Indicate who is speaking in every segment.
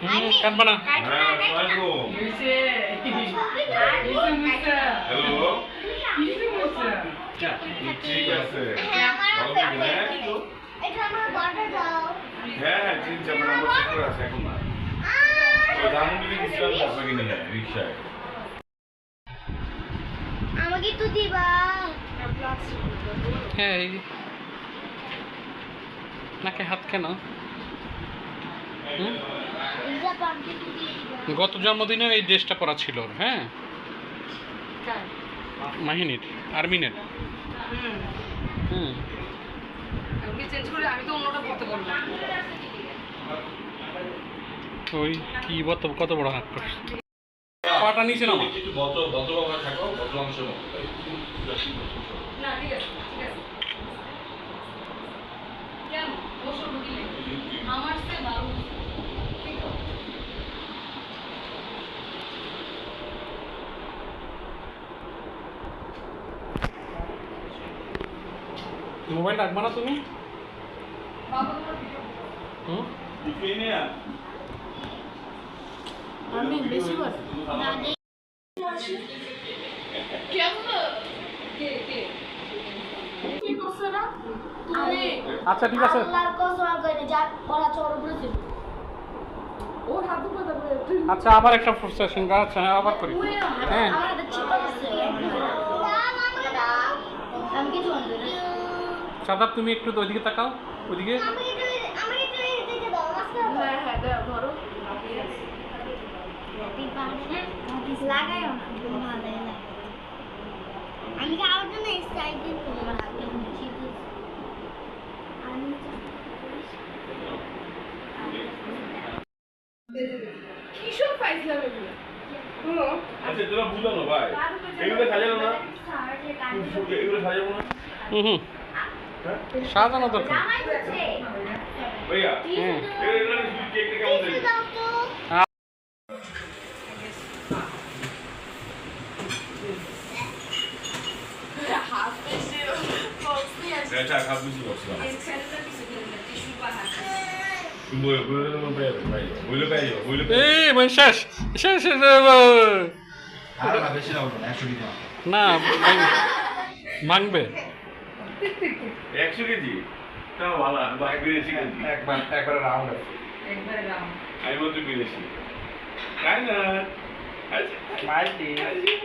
Speaker 1: না।
Speaker 2: হ্যাঁ ঠিক আছে। হ্যাঁ হ্যাঁ? চিন্তা আমার চক্কর আছে এখন না।
Speaker 3: আমাকে তো দিবা।
Speaker 1: হ্যাঁ এই নাকে হাত কেন হুম?
Speaker 3: ইজা পাম্পকে তো দিবা
Speaker 1: গত জন্মদিনেও এই ড্রেসটা পরা ছিল ওর, হ্যাঁ? মাহিনীর আর্মিনের। হুম।
Speaker 4: আমি চেঞ্জ করে আমি তো অন্যটা পড়তে বললাম
Speaker 1: ওই কি কত কত বড় হাত করছে পাটা নিচে নামা।
Speaker 2: একটু ভদ্র থাকো ভদ্র অংশের মতো
Speaker 4: না ঠিক আছে ঠিক আছে কেন বসো ঢুকিলে আমার সে ভালো ঠিক আছে
Speaker 1: মোবাইল রাখবা না তুমি?
Speaker 4: আমি বেশি
Speaker 1: আচ্ছা ঠিক আছে। আচ্ছা আবার একটা সেশন আচ্ছা হ্যাঁ আবার করি। হ্যাঁ। জন্য তুমি একটু
Speaker 3: আমি
Speaker 4: কিসব পাইছিলাম এগুলো শুনো।
Speaker 2: আচ্ছা তোরা বুঝানো ভাই। এগুলো সাজানো না? এগুলো সাজাবো না?
Speaker 1: হুম হুম।
Speaker 2: হ্যাঁ
Speaker 1: সাজানো দরকার। মানে শেষ শেষ
Speaker 5: না না একশো
Speaker 2: কেজি? তাও ভালো বা বিদেশি কেজি।
Speaker 5: একবার একবার রাউন্ড
Speaker 4: একবারে রাম
Speaker 2: আমি বলতে বিদেশি তাই না? আচ্ছা
Speaker 5: মাইটি
Speaker 4: গাড়ি দিয়ে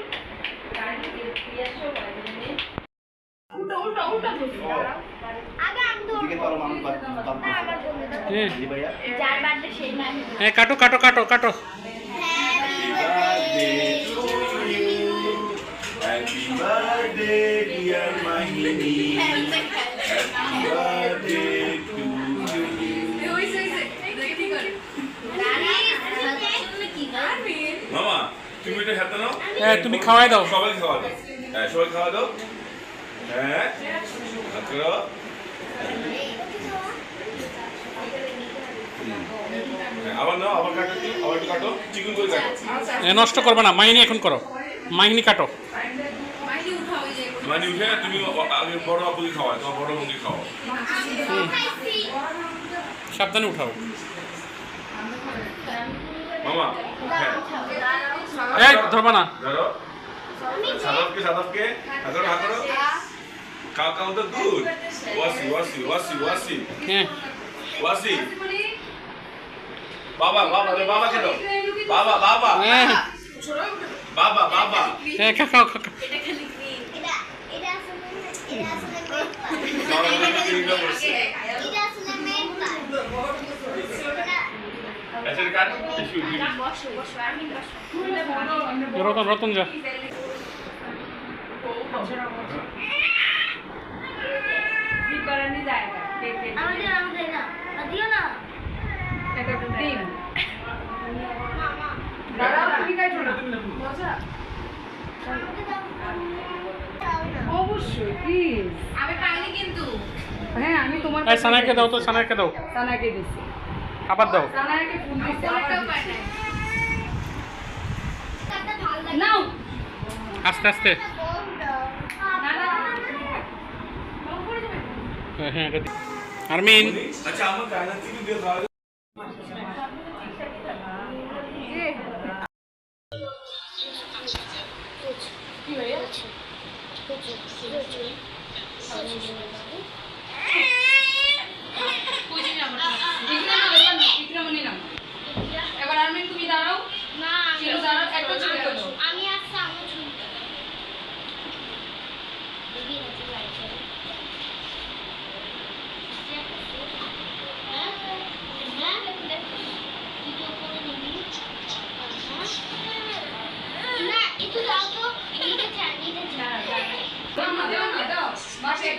Speaker 2: birthday, dear Mahini. Happy birthday to মামা তুমি এটা হাতে নাও।
Speaker 1: এ, তুমি খাওয়াই দাও।
Speaker 2: সবাই খাওয়া দাও। হ্যাঁ সবাই খাওয়া দাও। হ্যাঁ করো। হ্যাঁ, আবার নাও আবার কাটো আবার কাটো। চিকন করে কাটো।
Speaker 1: নষ্ট করবে না মাহিনী এখন করো। মাহিনী কাটো
Speaker 4: মাইলি উঠাও এই যে
Speaker 2: মানে উঠে তুমি আগে বড় আপুকে খাওয়ায় তোমার বড় মুখে খাওয়া
Speaker 1: সাবধানে উঠাও।
Speaker 2: মামা হ্যাঁ
Speaker 1: এই ধরবা না।
Speaker 2: ধরো। সাদাবকে সাদাবকে হাতড়ো হাতড়ো। কাউ কাউ তো গুড ওয়াসি ওয়াসি ওয়াসি ওয়াসি।
Speaker 1: হ্যাঁ
Speaker 2: ওয়াসি। বাবা বাবা রে বাবাকে দাও বাবা বাবা।
Speaker 1: হ্যাঁ
Speaker 2: বাবা বাবা।
Speaker 1: হ্যাঁ খা খাও খা খাও।
Speaker 3: এটা এটা আসলে এটা আসলে মেন
Speaker 2: বাবা বলে তিনটা বলছে
Speaker 3: এটা আসলে মেন
Speaker 2: আচ্ছা কাট টিস্যু দিবি
Speaker 3: বসো বসো আমি বসো
Speaker 1: রতন রতন যা
Speaker 3: আমাদের আমাদের না দিও না
Speaker 4: দাঁড়াও তুমি কাটো না মজা অবশ্যই প্লিজ আমি পাইনি কিন্তু হ্যাঁ আমি তোমার
Speaker 1: এই সানাকে দাও তো সানাকে দাও
Speaker 4: সানাকে দিছি
Speaker 1: আবার দাও
Speaker 4: সানাকে ফোন দিছি আমারটাও পাই নাই
Speaker 3: একটা ভালো লাগে
Speaker 4: নাও
Speaker 1: আস্তে আস্তে
Speaker 3: বল দাও
Speaker 4: না না কম করে যাবে
Speaker 1: হ্যাঁ হ্যাঁ এটা দি- আরমিন
Speaker 2: আচ্ছা আমার কায়না থেকে দিয়ে
Speaker 3: Jesus. মাসে